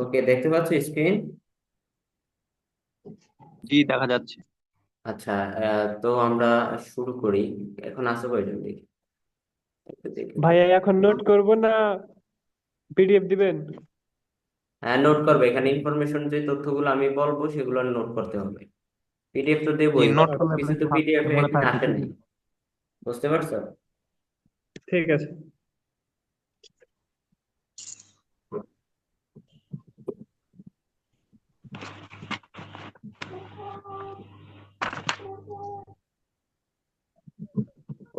ওকে দেখতে পাচ্ছ স্ক্রিন? জি দেখা যাচ্ছে। আচ্ছা আহ, তো আমরা শুরু করি। এখন আসো কয়জন দেখি? ভাইয়া এখন নোট করব না পিডিএফ দিবেন? হ্যাঁ নোট করবে। এখানে ইনফরমেশন যে তথ্যগুলো আমি বলব সেগুলো নোট করতে হবে। পিডিএফ তো দেবই। নোট করলে কিছু তো পিডিএফ এখানে আসে নাই বুঝতে পারছ? ঠিক আছে।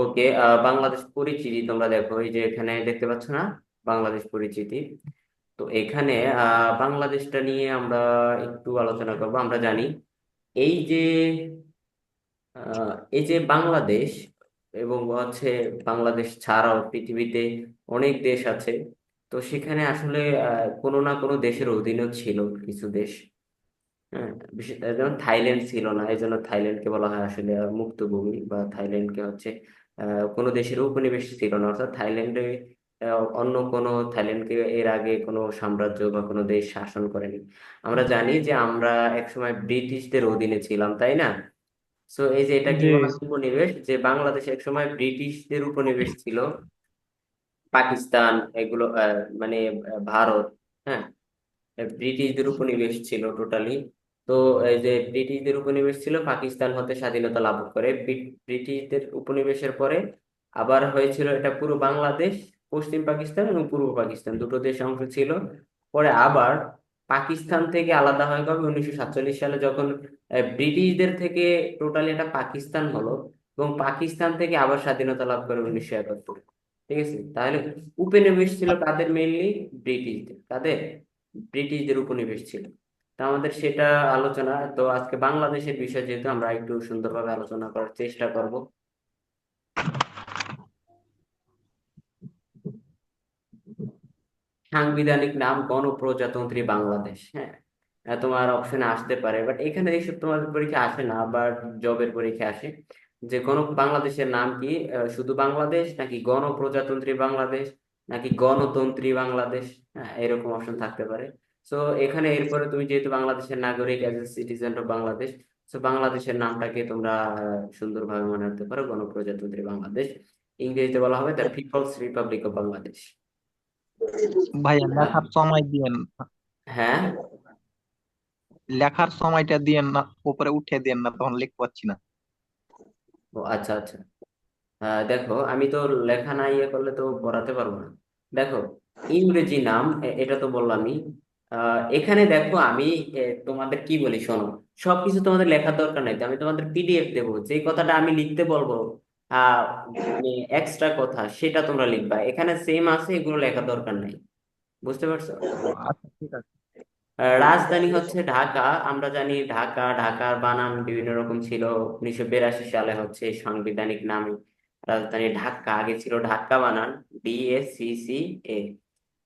ওকে বাংলাদেশ পরিচিতি তোমরা দেখো, এই যে এখানে দেখতে পাচ্ছ না? বাংলাদেশ পরিচিতি। তো এখানে বাংলাদেশটা নিয়ে আমরা একটু আলোচনা করব, আমরা জানি। এই যে এই যে বাংলাদেশ এবং হচ্ছে বাংলাদেশ ছাড়াও পৃথিবীতে অনেক দেশ আছে, তো সেখানে আসলে কোনো না কোনো দেশের অধীনেও ছিল কিছু দেশ। হ্যাঁ বিশেষ যেমন থাইল্যান্ড ছিল না এই জন্য থাইল্যান্ডকে বলা হয় আসলে মুক্ত ভূমি বা থাইল্যান্ডকে হচ্ছে আহ, কোনো দেশের উপনিবেশ ছিল না। অর্থাৎ থাইল্যান্ডে অন্য কোনো থাইল্যান্ডকে এর আগে কোনো সাম্রাজ্য বা কোনো দেশ শাসন করেনি। আমরা জানি যে আমরা একসময় ব্রিটিশদের অধীনে ছিলাম তাই না? সো এই যে এটা কি জি। বলা হয় উপনিবেশ? যে বাংলাদেশ একসময় ব্রিটিশদের উপনিবেশ ছিল। পাকিস্তান এগুলো আহ, মানে আহ, ভারত হ্যাঁ ব্রিটিশদের উপনিবেশ ছিল টোটালি তো এই যে ব্রিটিশদের উপনিবেশ ছিল, পাকিস্তান হতে স্বাধীনতা লাভ করে। ব্রিটিশদের উপনিবেশের পরে আবার হয়েছিল এটা পুরো বাংলাদেশ, পশ্চিম পাকিস্তান এবং পূর্ব পাকিস্তান। দুটো দেশ অংশ ছিল। পরে আবার পাকিস্তান থেকে আলাদা হয়ে গেল উনিশশো সাতচল্লিশ সালে যখন ব্রিটিশদের থেকে টোটালি এটা পাকিস্তান হলো এবং পাকিস্তান থেকে আবার স্বাধীনতা লাভ করে উনিশশো একাত্তর। ঠিক আছে? তাহলে উপনিবেশ ছিল তাদের মেইনলি ব্রিটিশদের। তাদের ব্রিটিশদের উপনিবেশ ছিল। আমাদের সেটা আলোচনা, তো আজকে বাংলাদেশের বিষয় যেহেতু আমরা একটু সুন্দরভাবে আলোচনা করার চেষ্টা করব। সাংবিধানিক নাম গণপ্রজাতন্ত্রী বাংলাদেশ হ্যাঁ। তোমার অপশনে আসতে পারে বাট এখানে এইসব তোমাদের পরীক্ষা আসে না বা জবের পরীক্ষা আসে। যে গণ বাংলাদেশের নাম কি শুধু বাংলাদেশ, নাকি গণপ্রজাতন্ত্রী বাংলাদেশ, নাকি গণতন্ত্রী বাংলাদেশ হ্যাঁ এরকম অপশন থাকতে পারে। সো এখানে এরপরে তুমি যেহেতু বাংলাদেশের নাগরিক as a citizen of Bangladesh so বাংলাদেশের নামটাকে তোমরা সুন্দরভাবে মনে রাখতে পারো গণপ্রজাতন্ত্রী বাংলাদেশ। ইংরেজিতে বলা হবে the people's republic of Bangladesh ভাইয়া লেখার সময় দিয়েন। হ্যাঁ? লেখার সময়টা দিয়েন না উপরে উঠে দিয়েন না তখন লিখতে পারছি না। ও আচ্ছা আচ্ছা। দেখো আমি তো লেখা না ইয়ে করলে তো পড়াতে পারব না। দেখো ইংরেজি নাম এটা তো বললামই এখানে দেখো আমি তোমাদের কি বলি শোনো সবকিছু তোমাদের লেখার দরকার নাই আমি তোমাদের পিডিএফ দেবো যে কথাটা আমি লিখতে বলব আহ মানে এক্সট্রা কথা সেটা তোমরা লিখবা এখানে সেম আছে এগুলো লেখার দরকার নাই বুঝতে পারছ? আচ্ছা ঠিক আছে। আহ, রাজধানী হচ্ছে ঢাকা আমরা জানি ঢাকা ঢাকার বানান বিভিন্ন রকম ছিল উনিশশো বিরাশি সালে হচ্ছে সাংবিধানিক নামে রাজধানী ঢাকা আগে ছিল ঢাকা বানান D A C C A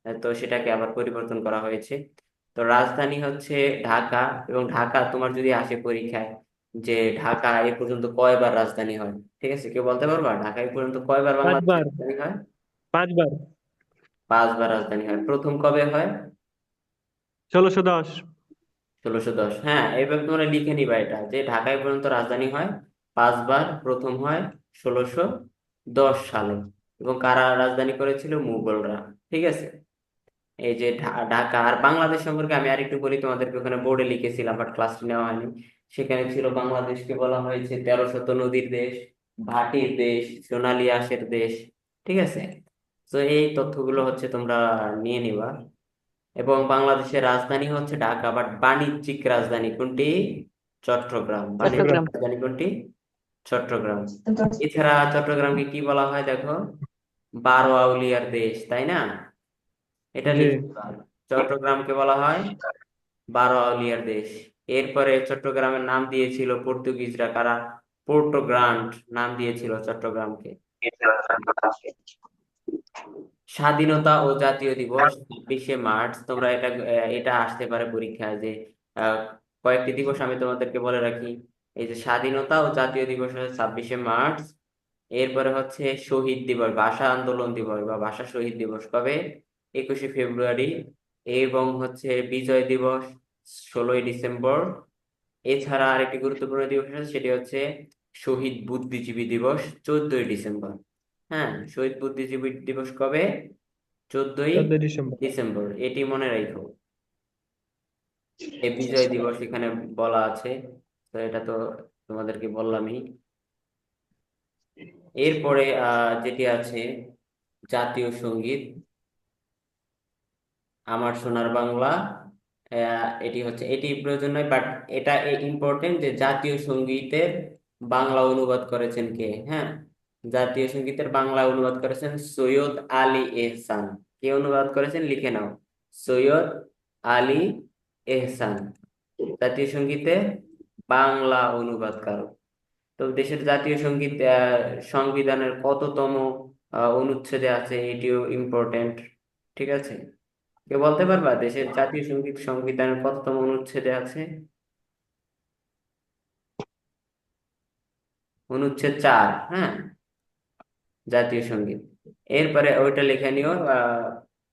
তো সেটাকে আবার পরিবর্তন করা হয়েছে। তো রাজধানী হচ্ছে ঢাকা এবং ঢাকা তোমার যদি আসে পরীক্ষায় যে ঢাকা এ পর্যন্ত কয়বার রাজধানী হয় ঠিক আছে? কেউ বলতে পারবা? ঢাকা এ পর্যন্ত কয়বার বাংলাদেশের রাজধানী হয়? পাঁচবার। পাঁচবার রাজধানী হয়। প্রথম কবে হয়? ষোলোশো দশ। ষোলোশো দশ। হ্যাঁ এইভাবে তোমরা লিখে নিবা এটা যে ঢাকায় পর্যন্ত রাজধানী হয় পাঁচবার প্রথম হয় ষোলোশো দশ সালে। এবং কারা রাজধানী করেছিল? মুঘলরা। ঠিক আছে? এই যে ঢাকা আর বাংলাদেশ সম্পর্কে আমি আরেকটু বলি তোমাদেরকে ওখানে বোর্ডে লিখেছিলাম বাট ক্লাস নেওয়া হয়নি। সেখানে ছিল বাংলাদেশকে বলা হয়েছে তেরো শত নদীর দেশ ভাটির দেশ সোনালী আঁশের দেশ ঠিক আছে? তো এই তথ্যগুলো হচ্ছে তোমরা নিয়ে নিবা। এবং বাংলাদেশের রাজধানী হচ্ছে ঢাকা বাট বাণিজ্যিক রাজধানী কোনটি? চট্টগ্রাম। বাণিজ্যিক রাজধানী কোনটি? চট্টগ্রাম। এছাড়া চট্টগ্রামকে কি বলা হয় দেখো? বারো আউলিয়ার দেশ তাই না? এটা চট্টগ্রামকে বলা হয় বারো আউলিয়ার দেশ। এরপরে চট্টগ্রামের নাম দিয়েছিল পর্তুগিজরা। কারা? পোর্টোগ্রান্ড নাম দিয়েছিল চট্টগ্রামকে। স্বাধীনতা ও জাতীয় দিবস ছাব্বিশে মার্চ। তোমরা এটা এটা আসতে পারে পরীক্ষায় যে আহ, কয়েকটি দিবস আমি তোমাদেরকে বলে রাখি। এই যে স্বাধীনতা ও জাতীয় দিবস হচ্ছে ছাব্বিশে মার্চ। এরপরে হচ্ছে শহীদ দিবস ভাষা আন্দোলন দিবস বা ভাষা শহীদ দিবস কবে? একুশে ফেব্রুয়ারি এবং হচ্ছে বিজয় দিবস ষোলোই ডিসেম্বর। এছাড়া আরেকটি গুরুত্বপূর্ণ দিবস আছে সেটি হচ্ছে শহীদ বুদ্ধিজীবী দিবস চোদ্দই ডিসেম্বর। হ্যাঁ শহীদ বুদ্ধিজীবী দিবস কবে? চোদ্দই ডিসেম্বর এটি মনে রাখো। এই বিজয় দিবস এখানে বলা আছে তো এটা তো তোমাদেরকে বললামই। এরপরে আহ যেটি আছে জাতীয় সংগীত আমার সোনার বাংলা এটি হচ্ছে, এটি প্রয়োজন নয় বাট এটা ইম্পর্টেন্ট যে জাতীয় সঙ্গীতের বাংলা অনুবাদ করেছেন কে? হ্যাঁ? জাতীয় সঙ্গীতের বাংলা অনুবাদ করেছেন সৈয়দ আলী এহসান। কে অনুবাদ করেছেন? লিখে নাও। সৈয়দ আলী এহসান। জাতীয় সঙ্গীতে বাংলা অনুবাদকারক। তো দেশের জাতীয় সংগীত সংবিধানের কততম অনুচ্ছেদে আছে এটিও ইম্পর্টেন্ট ঠিক আছে? কে বলতে পারবা? দেশের জাতীয় সংগীত সংবিধানের কততম অনুচ্ছেদে আছে? অনুচ্ছেদ চার হ্যাঁ? জাতীয় সংগীত। এরপরে ওইটা লিখে নিও।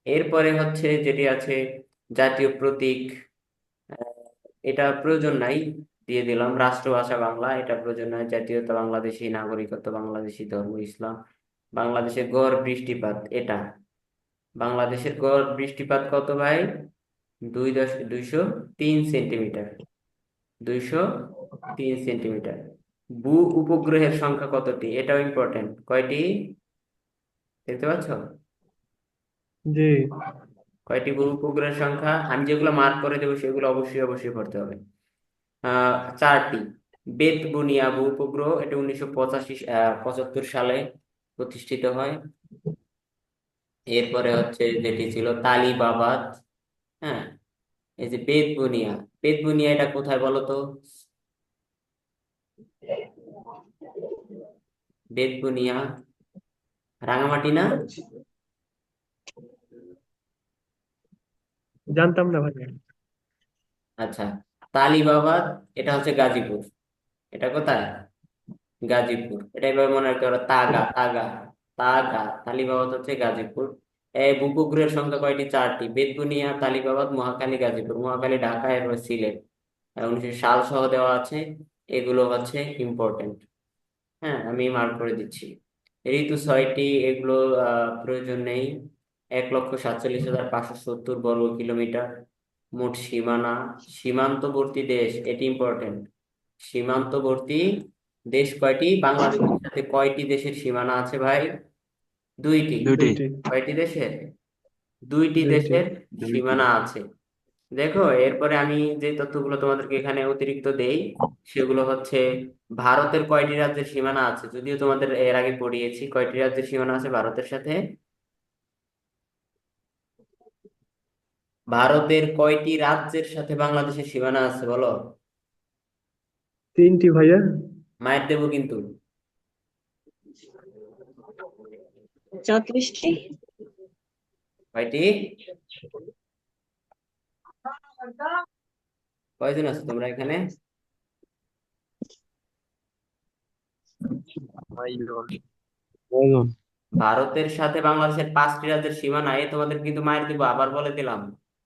এরপরে হচ্ছে যেটি আছে, জাতীয় প্রতীক। এটা প্রয়োজন নাই, দিয়ে দিলাম। রাষ্ট্রভাষা বাংলা, এটা প্রয়োজন নাই। জাতীয়তা বাংলাদেশী, নাগরিকত্ব বাংলাদেশী, ধর্ম, ইসলাম, বাংলাদেশের গড়, বৃষ্টিপাত, এটা। বাংলাদেশের গড় বৃষ্টিপাত কত ভাই? দুই দশ দুইশো তিন সেন্টিমিটার। দুইশো তিন সেন্টিমিটার। ভূ উপগ্রহের সংখ্যা কতটি? এটাও ইম্পর্টেন্ট কয়টি? দেখতে পাচ্ছ? জি। কয়টি ভূ উপগ্রহের সংখ্যা? আমি যেগুলো মার্ক করে দেবো সেগুলো অবশ্যই অবশ্যই পড়তে হবে। আহ চারটি। বেতবুনিয়া ভূ উপগ্রহ এটা উনিশশো পঁচাশি পঁচাত্তর সালে প্রতিষ্ঠিত হয়। এরপরে হচ্ছে যেটি ছিল তালিবাবাদ হ্যাঁ? এই যে বেতবুনিয়া বেতবুনিয়া এটা কোথায় বলো তো? বেতবুনিয়া রাঙামাটি না? জানতাম না ভাই। আচ্ছা তালিবাবাদ এটা হচ্ছে গাজীপুর। এটা কোথায়? গাজীপুর। এটা এভাবে মনে রাখতে পারো তাগা তাগা। তাগা তালিবাবাদ হচ্ছে গাজীপুর। এই উপগ্রহের সংখ্যা কয়টি? চারটি। বেতবুনিয়া, তালিবাবাদ, মহাখালী, গাজীপুর। মহাখালী, ঢাকা, এরপর সিলেট। উনিশশো সাল সহ দেওয়া আছে। এগুলো হচ্ছে ইম্পর্টেন্ট হ্যাঁ আমি মার্ক করে দিচ্ছি। ঋতু ছয়টি। এগুলো প্রয়োজন নেই। এক লক্ষ সাতচল্লিশ হাজার পাঁচশো সত্তর বর্গ কিলোমিটার। মোট সীমানা। সীমান্তবর্তী দেশ, এটি ইম্পর্টেন্ট সীমান্তবর্তী দেশ কয়টি? বাংলাদেশের সাথে কয়টি দেশের সীমানা আছে ভাই? দুইটি। দুইটি। কয়টি দেশের? দুইটি দুইটি। দেশের সীমানা আছে। দেখো এরপরে আমি যে তথ্যগুলো তোমাদেরকে এখানে অতিরিক্ত দেই সেগুলো হচ্ছে ভারতের কয়টি রাজ্যের সীমানা আছে? যদিও তোমাদের এর আগে পড়িয়েছি কয়টি রাজ্যের সীমানা আছে ভারতের সাথে? ভারতের কয়টি রাজ্যের সাথে বাংলাদেশের সীমানা আছে বলো? তিনটি ভাইয়া। মায়ের দেবো কিন্তু। চৌত্রিশটি। কয়টি? কয়জন আছো তোমরা এখানে? ভারতের সাথে বাংলাদেশের পাঁচটি রাজ্যের সীমানা এ তোমাদের কিন্তু মায়ের দিব আবার বলে দিলাম।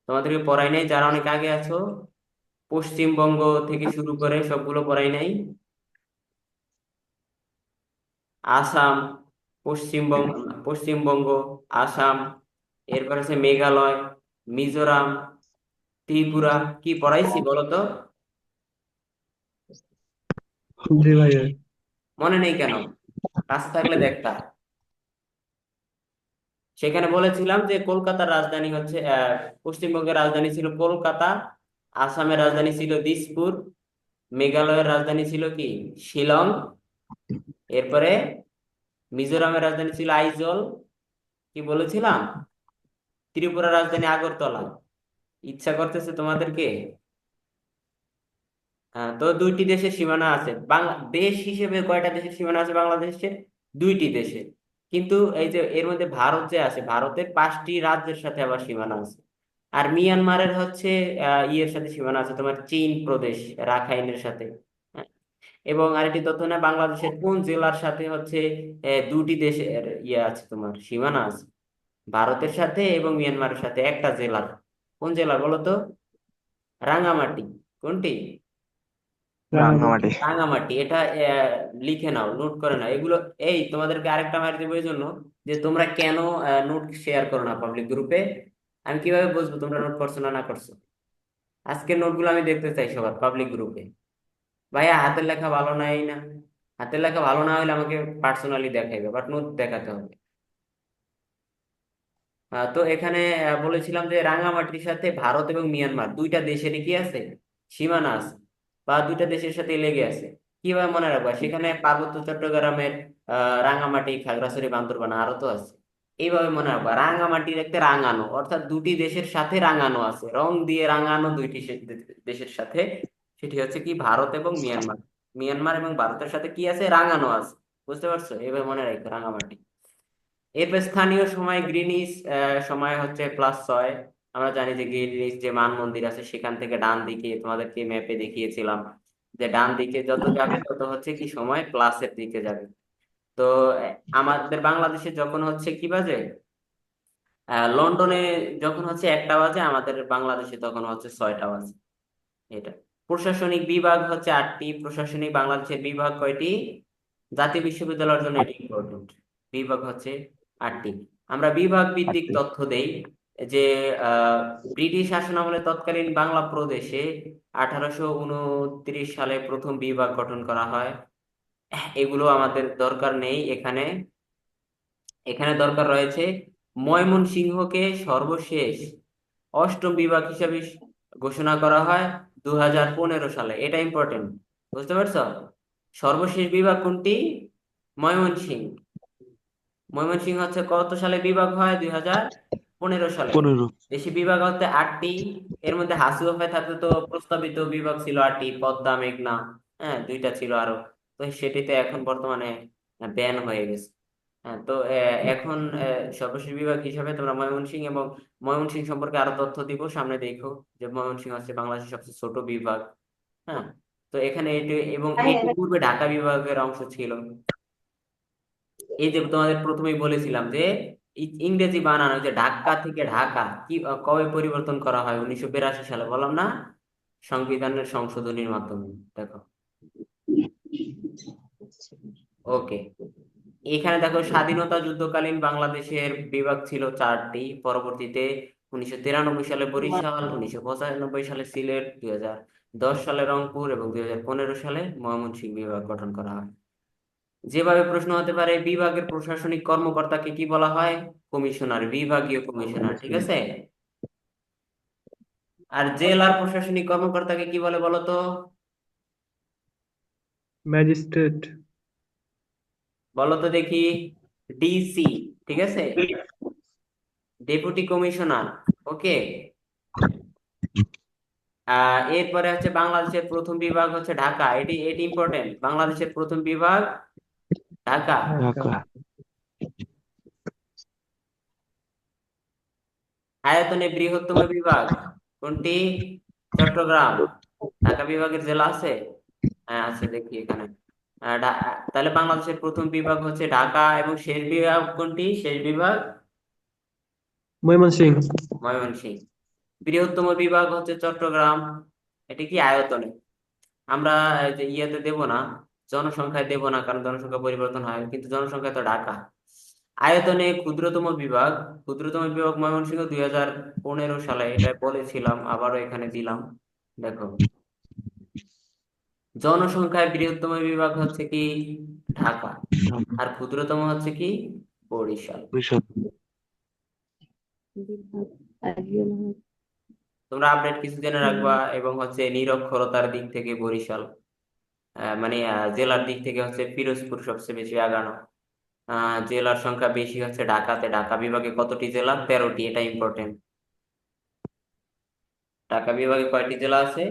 তোমাদেরকে পড়াই নাই যারা অনেক আগে আছো পশ্চিমবঙ্গ থেকে শুরু করে সবগুলো পড়াই নাই। আসাম পশ্চিমবঙ্গ পশ্চিমবঙ্গ আসাম এরপর আছে মেঘালয় মিজোরাম ত্রিপুরা কি পড়াইছি বলো তো জি ভাইয়া মনে নেই কেন? কাজ থাকলে দেখতা সেখানে বলেছিলাম যে কলকাতার রাজধানী হচ্ছে আহ পশ্চিমবঙ্গের রাজধানী ছিল কলকাতা আসামের রাজধানী ছিল দিসপুর মেঘালয়ের রাজধানী ছিল কি? শিলং এরপরে মিজোরামের রাজধানী ছিল আইজল, কি বলেছিলাম? ত্রিপুরা রাজধানী আগরতলা। ইচ্ছা করতেছে তোমাদেরকে? হ্যাঁ তো দুইটি দেশের সীমানা আছে। বাংলা, দেশ হিসেবে কয়টা দেশের সীমানা আছে বাংলাদেশের? দুইটি দেশে কিন্তু এই যে এর মধ্যে ভারত যে আছে, ভারতের পাঁচটি রাজ্যের সাথে আবার সীমানা আছে। আর মিয়ানমারের হচ্ছে ইয়ের সাথে সীমানা আছে, তোমার চীন প্রদেশ, রাখাইনের সাথে। এবং আরেকটি তথ্য না বাংলাদেশের কোন জেলার সাথে হচ্ছে দুটি দেশের ইয়ে আছে তোমার সীমানা আছে? ভারতের সাথে এবং মিয়ানমারের সাথে একটা জেলার কোন জেলা বলো তো? রাঙামাটি। কোনটি? রাঙামাটি। রাঙামাটি। এটা আহ, লিখে নাও নোট করে নাও। এগুলো এই তোমাদেরকে আরেকটা মারি দেবো এই জন্য যে তোমরা কেন নোট শেয়ার করো না পাবলিক গ্রুপে আমি কীভাবে বুঝব তোমরা নোট করছ না না করছ? আজকের নোটগুলো আমি দেখতে চাই সবার পাবলিক গ্রুপে ভাইয়া, হাতের লেখা ভালো নাই না। হাতের লেখা ভালো না হলে আমাকে পার্সোনালি দেখাইবে বাট নোট দেখাতে হবে। তো এখানে বলেছিলাম যে রাঙামাটির সাথে ভারত এবং মিয়ানমার দুইটা দেশেরই কি আছে? সীমানা আছে, বা দুইটা দেশের সাথে লেগে আছে। কীভাবে মনে রাখবা? সেখানে পার্বত্য চট্টগ্রামের রাঙামাটি, খাগড়াছড়ি, বান্দরবান আরও তো আছে। এইভাবে মনে রাখবা রাঙামাটি দেখতে রাঙানো, অর্থাৎ দুটি দেশের সাথে রাঙানো আছে। রং দিয়ে রাঙানো দুইটি দেশের সাথে সেটি হচ্ছে কি ভারত এবং মিয়ানমার। মিয়ানমার এবং ভারতের সাথে কি আছে? রাঙানো আছে। বুঝতে পারছ? এভাবে মনে রাখো রাঙামাটি। এরপর স্থানীয় সময় গ্রিনিচ আহ, সময় হচ্ছে প্লাস ছয়। আমরা জানি যে গ্রিনিচ যে মান মন্দির আছে সেখান থেকে ডান দিকে তোমাদেরকে ম্যাপে দেখিয়েছিলাম। যে ডান দিকে যত যাবে তত হচ্ছে কি সময় প্লাসের দিকে যাবে। তো আমাদের বাংলাদেশে যখন হচ্ছে কি বাজে? লন্ডনে যখন হচ্ছে একটা বাজে আমাদের বাংলাদেশে তখন হচ্ছে ছয়টা বাজে। এটা। প্রশাসনিক বিভাগ হচ্ছে আটটি প্রশাসনিক বাংলাদেশের বিভাগ কয়টি? জাতীয় বিশ্ববিদ্যালয়ের জন্য এটি ইম্পর্টেন্ট বিভাগ হচ্ছে আটটি। আমরা বিভাগ ভিত্তিক তথ্য দেই যে ব্রিটিশ শাসনামলে তৎকালীন বাংলা প্রদেশে আঠারোশো উনত্রিশ সালে প্রথম বিভাগ গঠন করা হয়। এগুলো আমাদের দরকার নেই এখানে। এখানে দরকার রয়েছে ময়মনসিংহকে সর্বশেষ অষ্টম বিভাগ হিসাবে ঘোষণা করা হয়। দুই হাজার পনেরো সালে এটা ইম্পর্টেন্ট বুঝতে পারছ? সর্বশেষ বিভাগ কোনটি? ময়মনসিংহ ময়মনসিংহ হচ্ছে কত সালে বিভাগ হয়? দুই হাজার পনেরো সালে। দেশি বিভাগ হচ্ছে আটটি এর মধ্যে হাসিওফায় থাকতে তো প্রস্তাবিত বিভাগ ছিল আটটি পদ্মা মেঘনা হ্যাঁ দুইটা ছিল আরও। তো সেটিতে এখন বর্তমানে ব্যান হয়ে গেছে। হ্যাঁ তো এখন সর্বশেষ বিভাগ হিসাবে তোমরা ময়মনসিংহ এবং ময়মনসিংহ সম্পর্কে আরও তথ্য দিব সামনে দেখো যে ময়মনসিংহ হচ্ছে বাংলাদেশের সবচেয়ে ছোট বিভাগ হ্যাঁ? তো এখানে এটি এবং এটি পূর্বে ঢাকা বিভাগের অংশ ছিল। এই যে তোমাদের প্রথমেই বলেছিলাম যে ইংরেজি বানান যে ঢাকা থেকে ঢাকা কি কবে পরিবর্তন করা হয়? উনিশশো বিরাশি সালে বললাম না? সংবিধানের সংশোধনীর মাধ্যমে দেখো। ওকে। এখানে দেখো স্বাধীনতা যুদ্ধকালীন বাংলাদেশের বিভাগ ছিল চারটি। পরবর্তীতে উনিশশো তিরানব্বই সালে বরিশাল, উনিশশো পঁচানব্বই সালে সিলেট দুই হাজার দশ সালে রংপুর এবং দুই হাজার পনেরো সালে ময়মনসিংহ বিভাগ গঠন করা হয়। যেভাবে প্রশ্ন হতে পারে, বিভাগের প্রশাসনিক কর্মকর্তাকে কি বলা হয়? কমিশনার, বিভাগীয় কমিশনার, ঠিক আছে? আর জেলার প্রশাসনিক কর্মকর্তাকে কি বলে বলো তো? ম্যাজিস্ট্রেট। বলো তো দেখি ডিসি ঠিক আছে? ডেপুটি কমিশনার ওকে এরপরে হচ্ছে বাংলাদেশের প্রথম বিভাগ হচ্ছে ঢাকা। এটি এটি ইম্পর্টেন্ট বাংলাদেশের প্রথম বিভাগ ঢাকা। আয়তনে বৃহত্তম বিভাগ কোনটি? চট্টগ্রাম। ঢাকা বিভাগের জেলা আছে? হ্যাঁ আছে দেখি এখানে। তাহলে বাংলাদেশের প্রথম বিভাগ হচ্ছে ঢাকা এবং শেষ বিভাগ কোনটি? শেষ বিভাগ? ময়মনসিংহ। ময়মনসিংহ। বৃহত্তম বিভাগ হচ্ছে চট্টগ্রাম। এটি কি আয়তনে? আমরা ইয়েতে দেব না জনসংখ্যায় দেব না কারণ জনসংখ্যা পরিবর্তন হয় কিন্তু জনসংখ্যা তো ঢাকা। আয়তনে ক্ষুদ্রতম বিভাগ ক্ষুদ্রতম বিভাগ ময়মনসিংহ দুই হাজার পনেরো সালে এটা বলেছিলাম আবারও এখানে দিলাম। দেখো। জনসংখ্যায় বৃহত্তম বিভাগ হচ্ছে কি ঢাকা। আর ক্ষুদ্রতম হচ্ছে কি বরিশাল। তোমরা আপডেট কিছু জেনে রাখবা এবং হচ্ছে নিরক্ষরতার দিক থেকে বরিশাল মানে জেলার দিক থেকে হচ্ছে পিরোজপুর সবচেয়ে বেশি আগানো। আহ, জেলার সংখ্যা বেশি হচ্ছে ঢাকাতে। ঢাকা বিভাগে কতটি জেলা? তেরোটি এটা ইম্পর্টেন্ট ঢাকা বিভাগে কয়টি জেলা আছে?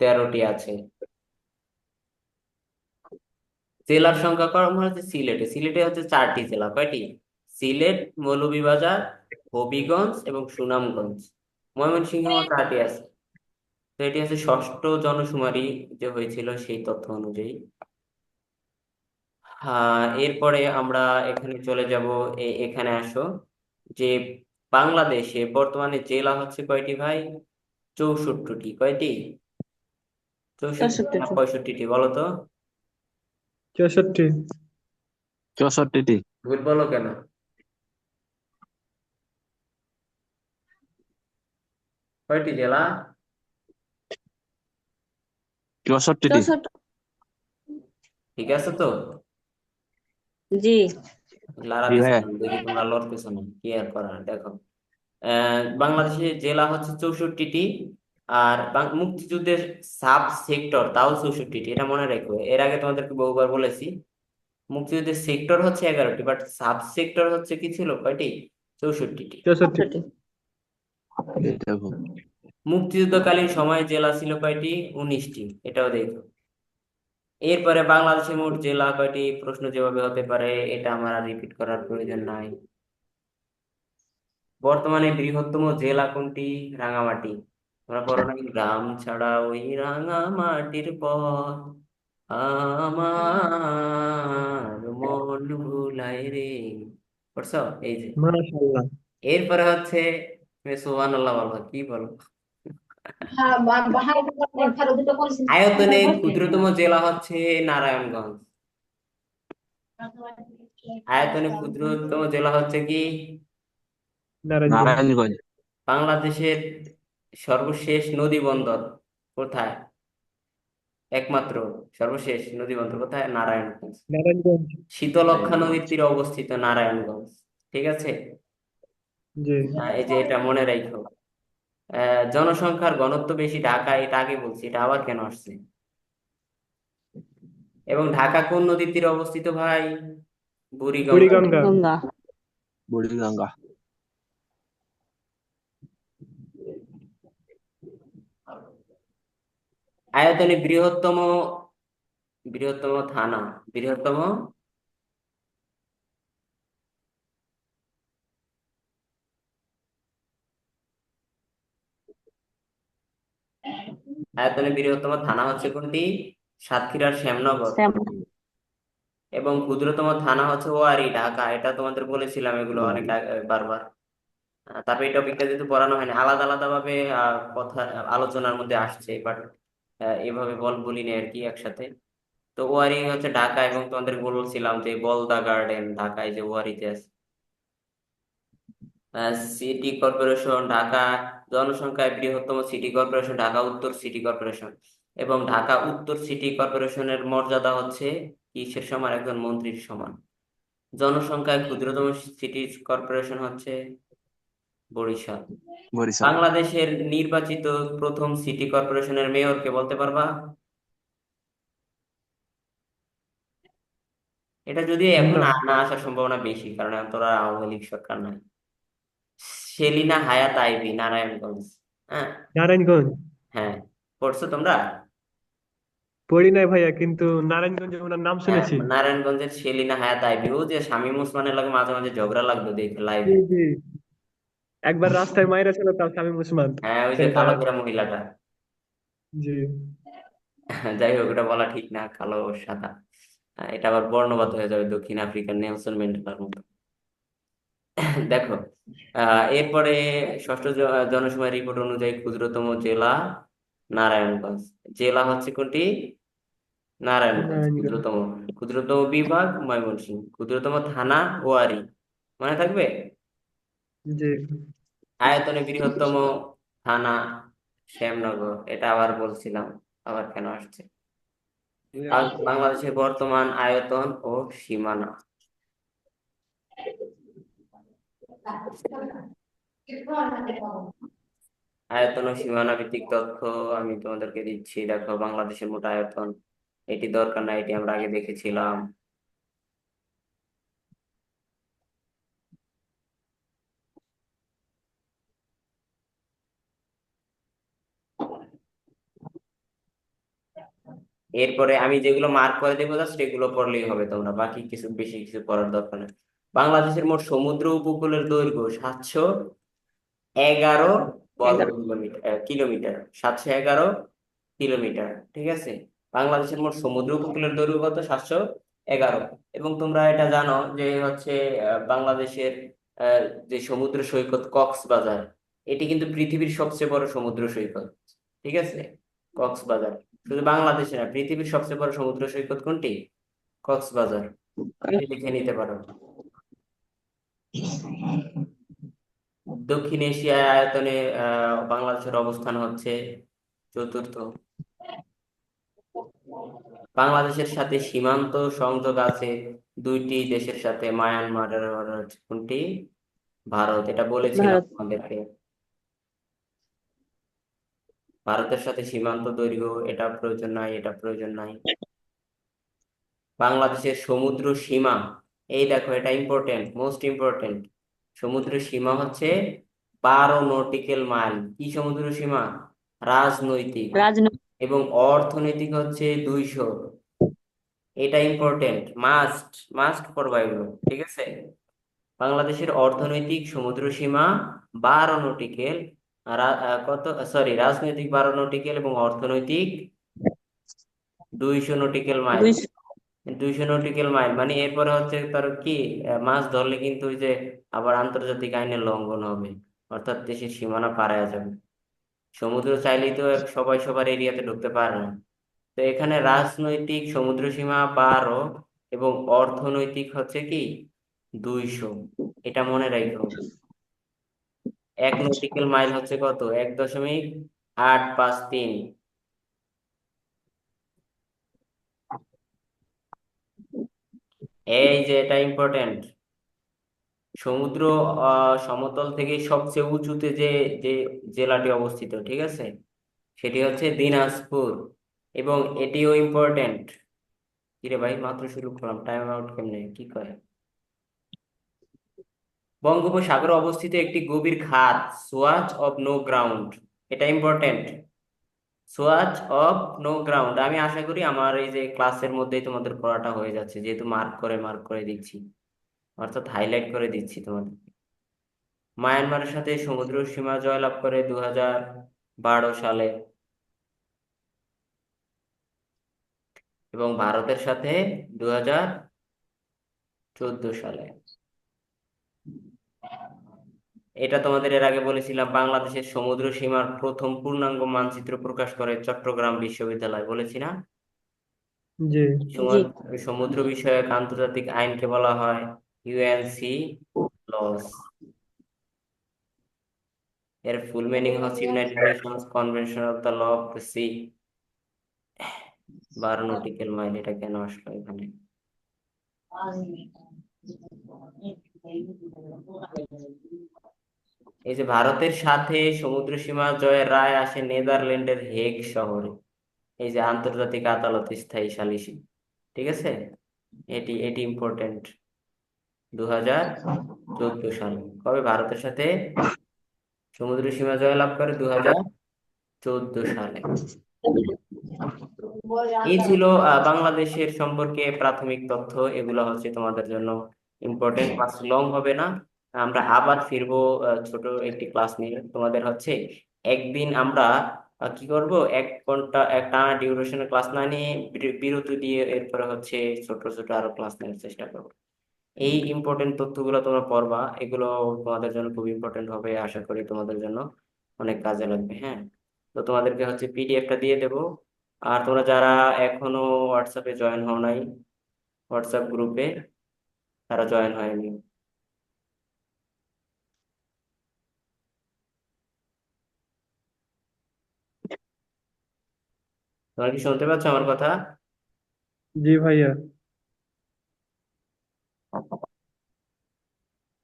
তেরোটি আছে। জেলার সংখ্যা কম হচ্ছে সিলেটে। সিলেটে হচ্ছে চারটি জেলা কয়টি? সিলেট মৌলভীবাজার হবিগঞ্জ এবং সুনামগঞ্জ। ময়মনসিংহ চারটি আছে। তো এটি হচ্ছে ষষ্ঠ জনশুমারি যে হয়েছিল সেই তথ্য অনুযায়ী। হ্যাঁ এরপরে আমরা এখানে চলে যাব। এখানে আসো। যে বাংলাদেশে বর্তমানে জেলা হচ্ছে কয়টি ভাই? চৌষট্টিটি। কয়টি? চৌষট্টি। পঁয়ষট্টিটি বলো তো। চৌষট্টি। চৌষট্টিটি। ভুল বলো কেন? কয়টি জেলা? চৌষট্টিটি। ঠিক আছে তো? জি। লড়াতেছো না দেখি তোমরা লড়তেছো না কি আর করার দেখো। আহ, বাংলাদেশে জেলা হচ্ছে চৌষট্টিটি আর বাং- মুক্তিযুদ্ধের সাব সেক্টর তাও চৌষট্টিটি এটা মনে রেখো। এর আগে তোমাদেরকে বহুবার বলেছি মুক্তিযুদ্ধের সেক্টর হচ্ছে এগারোটি বাট সাব সেক্টর হচ্ছে কি ছিল কয়টি? চৌষট্টিটি মুক্তিযুদ্ধকালীন সময়ে জেলা ছিল কয়টি? উনিশটি এটাও দেখো। এরপরে বাংলাদেশে মোট জেলা কয়টি? প্রশ্ন যেভাবে হতে পারে এটা আমার আর রিপিট করার প্রয়োজন নাই। বর্তমানে বৃহত্তম জেলা কোনটি? রাঙামাটি। তোমরা পড়ো গ্রাম ছাড়া ওই রাঙামাটির পথ আমার মন ভুলায় রে। পড়ছো? এই যে। মাশাআল্লাহ। এরপরে হচ্ছে সুবহানাল্লাহ বলো কি বলো? আয়তনে ক্ষুদ্রতম জেলা হচ্ছে নারায়ণগঞ্জ। আয়তনে ক্ষুদ্রতম জেলা হচ্ছে কি? নারায়ণগঞ্জ। বাংলাদেশের সর্বশেষ নদী বন্দর কোথায়? একমাত্র সর্বশেষ নদী বন্দর কোথায়? নারায়ণগঞ্জ। নারায়ণগঞ্জ। শীতলক্ষ্যা নদীর তীরে অবস্থিত নারায়ণগঞ্জ ঠিক আছে? এই যে এটা মনে রাখো আহ, জনসংখ্যার ঘনত্ব বেশি ঢাকা এটা আগে বলছি এটা আবার কেন আসছে? এবং ঢাকা কোন নদীর তীরে অবস্থিত ভাই? বুড়িগঙ্গা। বুড়িগঙ্গা। বুড়িগঙ্গা। আয়তনে বৃহত্তম বৃহত্তম থানা বৃহত্তম আয়তনে বৃহত্তম থানা হচ্ছে কোনটি? সাতক্ষীরার শ্যামনগর। এবং ক্ষুদ্রতম থানা হচ্ছে ওয়ারি ঢাকা। এটা তোমাদের বলেছিলাম এগুলো অনেক বারবার। তারপরে এই টপিকটা যেহেতু পড়ানো হয়নি আলাদা আলাদা ভাবে কথা আলোচনার মধ্যে আসছে বাট এভাবে বল বলিনি আর কি একসাথে। তো ওয়ারি হচ্ছে ঢাকা এবং তোমাদের বলছিলাম যে বলদা গার্ডেন ঢাকায় যে ওয়ারিতে আছে। সিটি কর্পোরেশন ঢাকা, জনসংখ্যায় বৃহত্তম সিটি কর্পোরেশন ঢাকা উত্তর সিটি কর্পোরেশন। এবং ঢাকা উত্তর সিটি কর্পোরেশনের মর্যাদা হচ্ছে কিসের সমান? একজন মন্ত্রীর সমান। জনসংখ্যায় ক্ষুদ্রতম সিটি কর্পোরেশন হচ্ছে বরিশাল। বরিশাল। বাংলাদেশের নির্বাচিত প্রথম সিটি কর্পোরেশনের মেয়র কে বলতে পারবা? এটা যদি এখন না। আসার সম্ভাবনা বেশি কারণ এখন তোরা আওয়ামী লীগ সরকার নাই। সেলিনা হায়াত আইভি নারায়ণগঞ্জ হ্যাঁ? নারায়ণগঞ্জ? হ্যাঁ। পড়ছো তোমরা? পড়ি নাই ভাইয়া কিন্তু নারায়ণগঞ্জ ওনার নাম হ্যাঁ, শুনেছি। নারায়ণগঞ্জের সেলিনা হায়াত আইভি ও যে শামীম ওসমানের লাগে মাঝে মাঝে ঝগড়া লাগতো দেখে লাইভে একবার রাস্তায় মাইরা ছিল তাও শামীম ওসমান হ্যাঁ ওই যে কালো গোরা মহিলাটা। জি। যাই হোক ওটা বলা ঠিক না কালো সাদা। এটা আবার বর্ণবাদ হয়ে যাবে দক্ষিণ আফ্রিকার নেলসন ম্যান্ডেলার মতো। দেখো এরপরে ষষ্ঠ জ- জনসংখ্যা রিপোর্ট অনুযায়ী ক্ষুদ্রতম জেলা নারায়ণগঞ্জ। জেলা হচ্ছে কোনটি? নারায়ণগঞ্জ নারায়ণগঞ্জ। ক্ষুদ্রতম। ক্ষুদ্রতম বিভাগ ময়মনসিংহ ক্ষুদ্রতম থানা ওয়ারি। মনে থাকবে? জি। আয়তনে বৃহত্তম থানা শ্যামনগর, এটা আবার বলছিলাম, আবার কেন আসছে? বাংলাদেশের বর্তমান আয়তন ও সীমানা। আয়তন ও সীমানা ভিত্তিক তথ্য আমি তোমাদেরকে দিচ্ছি। দেখো, বাংলাদেশের মোট আয়তন, এটি দরকার না, এটি আমরা আগে দেখেছিলাম। এরপরে আমি যেগুলো মার্ক করে দেবো জাস্ট এগুলো পড়লেই হবে তোমরা বাকি কিছু বেশি কিছু পড়ার দরকার নেই। বাংলাদেশের মোট সমুদ্র উপকূলের দৈর্ঘ্য সাতশো এগারো কিলোমিটার সাতশো এগারো কিলোমিটার ঠিক আছে? বাংলাদেশের মোট সমুদ্র উপকূলের দৈর্ঘ্য কত? সাতশো এগারো। এবং তোমরা এটা জানো যে হচ্ছে বাংলাদেশের যে সমুদ্র সৈকত কক্সবাজার এটি কিন্তু পৃথিবীর সবচেয়ে বড় সমুদ্র সৈকত ঠিক আছে? কক্সবাজার। শুধু বাংলাদেশে না পৃথিবীর সবচেয়ে বড় সমুদ্র সৈকত কোনটি? কক্সবাজার। লিখে নিতে পারো। দক্ষিণ এশিয়ায় আয়তনে বাংলাদেশের অবস্থান হচ্ছে চতুর্থ। বাংলাদেশের সাথে সীমান্ত সংযোগ আছে দুইটি দেশের সাথে। মায়ানমারের কোনটি? ভারত। এটা বলেছিলাম। আমাদেরকে ভারতের সাথে সীমান্ত দৈর্ঘ্য এটা প্রয়োজন নাই এটা প্রয়োজন নাই। বাংলাদেশের সমুদ্র সীমা এই দেখো এটা ইম্পর্টেন্ট মোস্ট ইম্পর্টেন্ট সমুদ্র সীমা হচ্ছে বারো নটিক্যাল মাইল কি সমুদ্র সীমা? রাজনৈতিক। এবং অর্থনৈতিক হচ্ছে দুইশো। এটা ইম্পর্টেন্ট মাস্ট মাস্ট পড়বা এগুলো ঠিক আছে? বাংলাদেশের অর্থনৈতিক সমুদ্র সীমা বারো নটিক্যাল কত সরি রাজনৈতিক বারো নটিক্যাল এবং অর্থনৈতিক দুইশো নটিক্যাল মাইল দুইশো নটিক্যাল মাইল মানে এরপরে হচ্ছে তার কি মাছ ধরলে কিন্তু ওই যে আবার আন্তর্জাতিক আইনের লঙ্ঘন হবে অর্থাৎ দেশের সীমানা পাড়ায় যাবে। সমুদ্র চাইলেই তো সবাই সবার এরিয়াতে ঢুকতে পারে না। তো এখানে রাজনৈতিক সমুদ্র সীমা বারো এবং অর্থনৈতিক হচ্ছে কি দুইশো। এটা মনে রাখো এক নটিক্যাল মাইল হচ্ছে কত? এক দশমিক আট পাঁচ তিন। এই যে এটা ইম্পর্টেন্ট সমুদ্র সমতল থেকে সবচেয়ে উঁচুতে যে যে জেলাটি অবস্থিত, ঠিক আছে? সেটি হচ্ছে দিনাজপুর। এবং এটিও ইম্পর্টেন্ট কিরে ভাই, মাত্র শুরু করলাম। টাইম আউট কেমনে? কি করে বঙ্গোপসাগরে অবস্থিত একটি গভীর খাত সোয়াচ অফ নো গ্রাউন্ড। এটা important swatch of no ground. আমি আশা করি আমার এই যে ক্লাসের মধ্যেই তোমাদের পড়াটা হয়ে যাচ্ছে, যেহেতু মার্ক করে মার্ক করে দিচ্ছি। অর্থাৎ হাইলাইট করে দিচ্ছি তোমাদের মায়ানমারের সাথে সমুদ্র সীমা জয়লাভ করে দু হাজার বারো সালে। এবং ভারতের সাথে দু হাজার চোদ্দ সালে। এটা তোমাদের এর আগে বলেছিলাম বাংলাদেশের সমুদ্র সীমার প্রথম পূর্ণাঙ্গ মানচিত্র প্রকাশ করে চট্টগ্রাম বিশ্ববিদ্যালয় বলেছি না? জি। সমু- সমুদ্র বিষয়ক আন্তর্জাতিক আইনকে বলা হয় ইউএনসি লস এর ফুল মিনিং হচ্ছে United Nations convention of the law of the sea বারো নটিক্যাল মাইল এটা কেন আসলো এখানে? এই যে ভারতের সাথে সমুদ্র সীমা জয়ের রায় আসে নেদারল্যান্ডের হেগ শহরে। এই যে আন্তর্জাতিক আদালত স্থায়ী সালিসি, ঠিক আছে? এটি এটি ইম্পর্টেন্ট দু হাজার চোদ্দ সালে। কবে ভারতের সাথে সমুদ্র সীমা জয়লাভ করে? দু হাজার চোদ্দ সালে। এই ছিল বাংলাদেশের সম্পর্কে প্রাথমিক তথ্য। এগুলো হচ্ছে তোমাদের জন্য ইম্পর্টেন্ট ক্লাস লং হবে না। আমরা আবার ফিরবো ছোট একটি ক্লাস নিয়ে। তোমাদের হচ্ছে একদিন আমরা কি করব? এক ঘণ্টা, এক টানা ডিউরেশনের ক্লাস না নিয়ে বির- বিরতি দিয়ে এরপরে হচ্ছে ছোট ছোট আরও ক্লাস নেওয়ার চেষ্টা করব। এই ইম্পর্টেন্ট তথ্যগুলো তোমরা পড়বা। এগুলো তোমাদের জন্য খুব ইম্পর্টেন্ট হবে, আশা করি তোমাদের জন্য অনেক কাজে লাগবে হ্যাঁ? তো তোমাদেরকে হচ্ছে পিডিএফটা দিয়ে দেবো। আর তোমরা যারা এখনও হোয়াটসঅ্যাপে জয়েন হও নাই হোয়াটসঅ্যাপ গ্রুপে তারা জয়েন হয়নি। তোমরা কি শুনতে পাচ্ছ আমার কথা? জি ভাইয়া।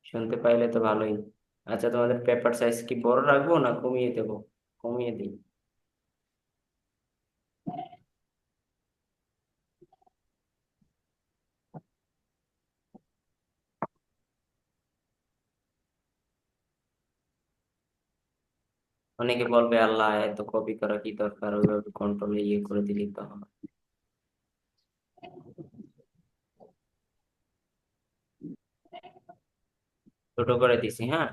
শুনতে পাইলে তো ভালোই। আচ্ছা তোমাদের পেপার সাইজ কি বড় রাখব না কমিয়ে দেবো? কমিয়ে দিই। অনেকে বলবে, আল্লাহ, এত কপি করা কি দরকার? ওইভাবে কন্ট্রোলে ইয়ে করে দিলেই তো হবে। ছোট করে দিছি হ্যাঁ।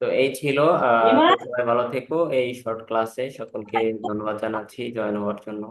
তো এই ছিল সবাই ভালো থেকো এই শর্ট ক্লাসে সকলকে ধন্যবাদ জানাচ্ছি জয়েন হওয়ার জন্য।